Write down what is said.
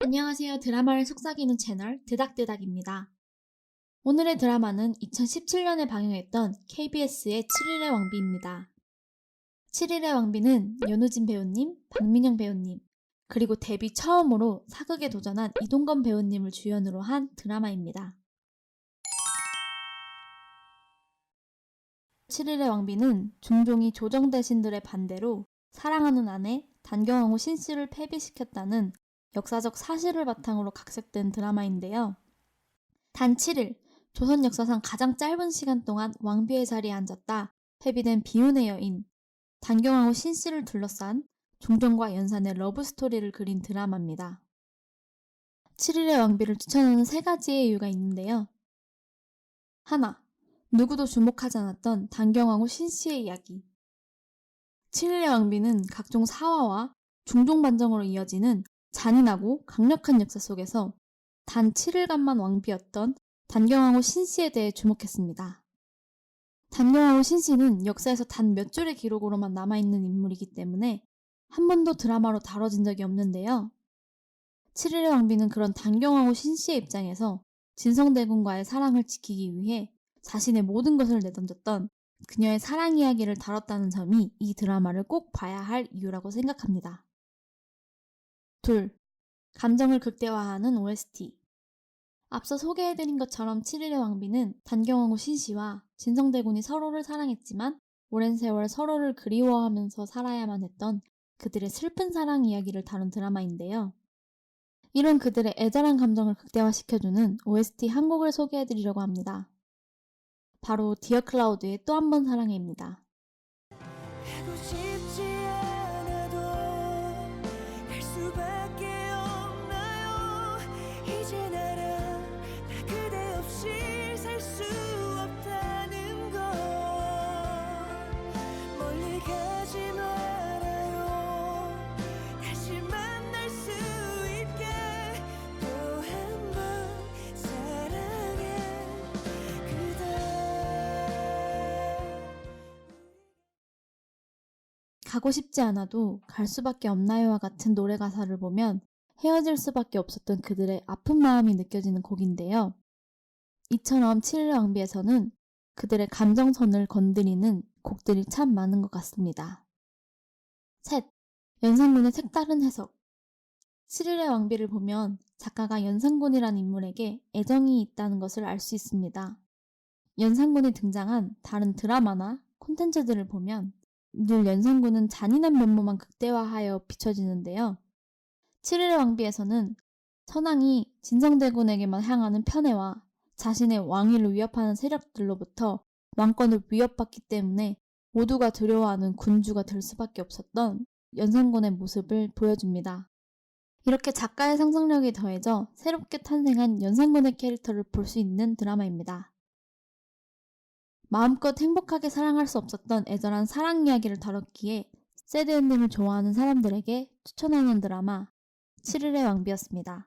안녕하세요. 드라마를 속삭이는 채널 드닥드닥입니다. 오늘의 드라마는 2017년에 방영했던 KBS의 7일의 왕비입니다. 7일의 왕비는 연우진 배우님, 박민영 배우님, 그리고 데뷔 처음으로 사극에 도전한 이동건 배우님을 주연으로 한 드라마입니다. 7일의 왕비는 중종이 조정 대신들의 반대로 사랑하는 아내 단경왕후 신씨를 폐비시켰다는 역사적 사실을 바탕으로 각색된 드라마인데요. 단 7일, 조선 역사상 가장 짧은 시간 동안 왕비의 자리에 앉았다 폐비된 비운의 여인, 단경왕후 신씨를 둘러싼 종종과 연산의 러브스토리를 그린 드라마입니다. 7일의 왕비를 추천하는 세 가지의 이유가 있는데요. 하나, 누구도 주목하지 않았던 단경왕후 신씨의 이야기. 7일의 왕비는 각종 사화와 중종 반정으로 이어지는 잔인하고 강력한 역사 속에서 단 7일간만 왕비였던 단경왕후 신씨에 대해 주목했습니다. 단경왕후 신씨는 역사에서 단 몇 줄의 기록으로만 남아있는 인물이기 때문에 한 번도 드라마로 다뤄진 적이 없는데요. 7일의 왕비는 그런 단경왕후 신씨의 입장에서 진성대군과의 사랑을 지키기 위해 자신의 모든 것을 내던졌던 그녀의 사랑 이야기를 다뤘다는 점이 이 드라마를 꼭 봐야 할 이유라고 생각합니다. 둘, 감정을 극대화하는 OST. 앞서 소개해드린 것처럼 7일의 왕비는 단경왕후 신씨와 진성대군이 서로를 사랑했지만 오랜 세월 서로를 그리워하면서 살아야만 했던 그들의 슬픈 사랑 이야기를 다룬 드라마인데요. 이런 그들의 애절한 감정을 극대화시켜주는 OST 한 곡을 소개해드리려고 합니다. 바로 디어 클라우드의 또 한 번 사랑해입니다. 수밖에 없나요? 이제 나랑 가고 싶지 않아도 갈 수밖에 없나요와 같은 노래 가사를 보면 헤어질 수밖에 없었던 그들의 아픈 마음이 느껴지는 곡인데요. 이처럼 7일 왕비에서는 그들의 감정선을 건드리는 곡들이 참 많은 것 같습니다. 셋, 연산군의 색다른 해석. 7일의 왕비를 보면 작가가 연산군이란 인물에게 애정이 있다는 것을 알 수 있습니다. 연산군이 등장한 다른 드라마나 콘텐츠들을 보면 늘 연산군은 잔인한 면모만 극대화하여 비춰지는데요. 7일의 왕비에서는 선왕이 진성대군에게만 향하는 편애와 자신의 왕위를 위협하는 세력들로부터 왕권을 위협받기 때문에 모두가 두려워하는 군주가 될 수밖에 없었던 연산군의 모습을 보여줍니다. 이렇게 작가의 상상력이 더해져 새롭게 탄생한 연산군의 캐릭터를 볼 수 있는 드라마입니다. 마음껏 행복하게 사랑할 수 없었던 애절한 사랑 이야기를 다뤘기에 새드 엔딩을 좋아하는 사람들에게 추천하는 드라마 7일의 왕비였습니다.